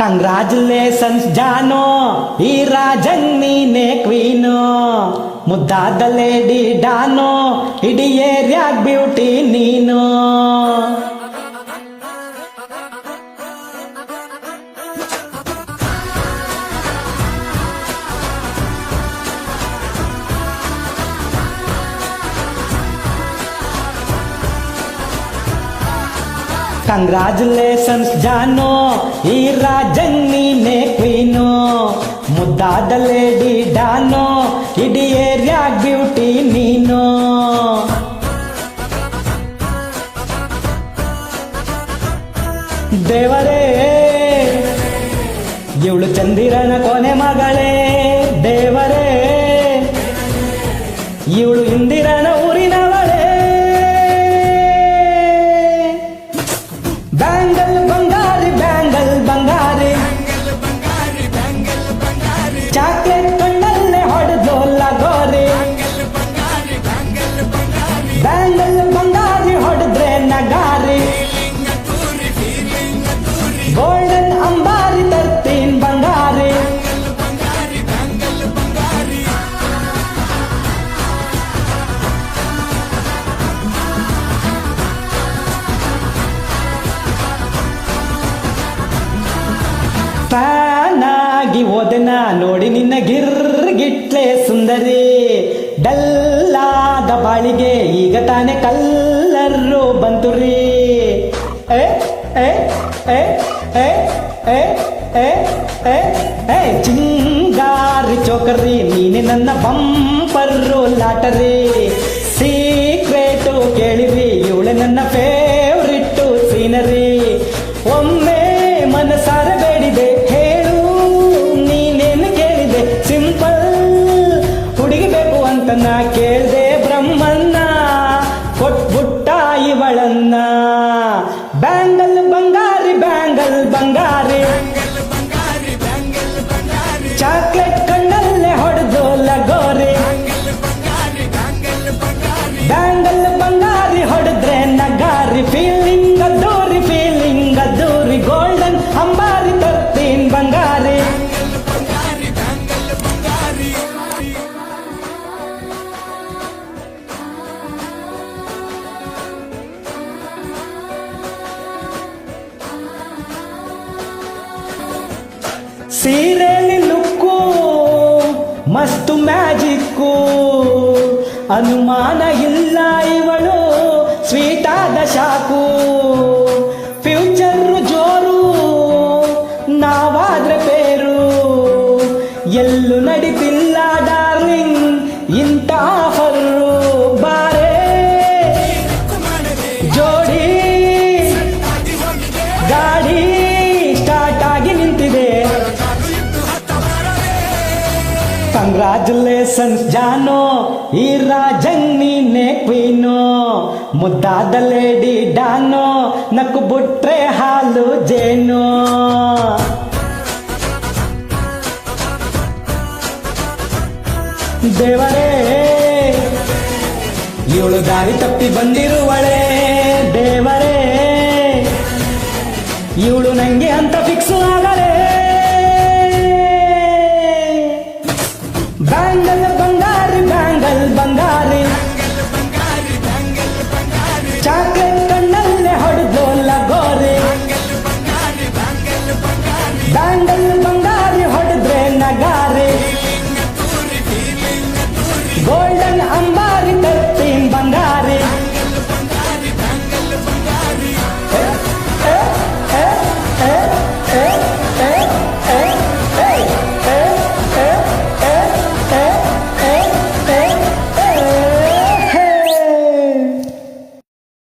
Congratulations ಜಾನೋ ಈ ರಾಜನ್ ನೀನೆ ಕ್ವೀನು. ಮುದ್ದಾದ ಲೇಡಿ ಡಾನೋ ಇಡೀ ಏರಿಯಾಗ್ ಬ್ಯೂಟಿ ನೀನು. ಕಂಗ್ರಾಚುಲೇಷನ್ಸ್ ಜಾನೋ, ಈ ರಾಜಂಗ್ ನೀನೆ ಕ್ವೀನು. ಮುದ್ದಾದ ಲೇಡಿ ಡಾನೋ, ಇಡೀ ಏರಿಯಾ ಬ್ಯೂಟಿ ನೀನು. ದೇವರೇ, ಇವಳು ಚಂದಿರನ ಕೊನೆ ಮಗಳೇ. ದೇವರೇ ಚಾಕ್ಲೇಟ್ ಕಣ್ಣಲ್ಲೇ ಹೊಡೆದು ಲಗೋರಿ ಬ್ಯಾಂಗಲ್ ಬಂಗಾರಿ ಹೊಡೆದ್ರೆ ನಗಾರಿ ಗೋಲ್ಡನ್ ಅಂಬಾರಿ ತರ್ತೀನ್ ಬಂಗಾರಿ ಫ್ಯಾನ್ ಆಗಿ ಓದನ ನೋಡಿ ನಿನ್ನ ಗಿರ್ಗಿಟ್ಲೆ ಸುಂದರಿ. ಡಲ್ಲಾದ ಬಾಳಿಗೆ ಈಗ ತಾನೇ ಕಲ್ಲರು ಬಂತು ರೀ ಏ ಏ ಏ ಏ ಏ ಏ ಏ ಏ, ಚಿಂಗಾರಿ ಚೋಕರಿ ನೀನೆ ನನ್ನ ಬಂಪರ್ರು ಲಾಟರಿ. ಇವಳನ್ನ ಬ್ಯಾಂಗಲ್ ಬಂಗಾರಿ ಬ್ಯಾಂಗಲ್ ಬಂಗಾರಿ. ಚಾಕ್ಲೇಟ್ ಸೀರೆಲಿ ಲುಕ್ಕು, ಮಸ್ತು ಮ್ಯಾಜಿಕ್ಕು. ಅನುಮಾನ ಇಲ್ಲ ಇವಳು, ಸ್ವೀಟಾದ ಶಾಕು ಫ್ಯೂಚರ್ ಜೋರು, ನಾವಾದ್ರೆ ಪೇರು. ಎಲ್ಲೂ ನಡೀತಿಲ್ಲ ಡಾರ್ಲಿಂಗ್, ಇಂಥ ಆಫರು ಬಾರೇ, ಜೋಡಿ కంగ్రాచులేషన్స్ జానో ఈ రాజన్ని నే క్వీను. ముద్దాద లేడీ డానో నాకు బుట్రే హాలు జేను. ದೇವರೇ ಇವಳು ದಾರಿ ತಪ್ಪಿ ಬಂದಿರುವಳೆ ದೇವರೇ ಇವಳು ನಂಗೆ ಅಂತ ಫಿಕ್ಸ್ ಆಗಲೇ Dandel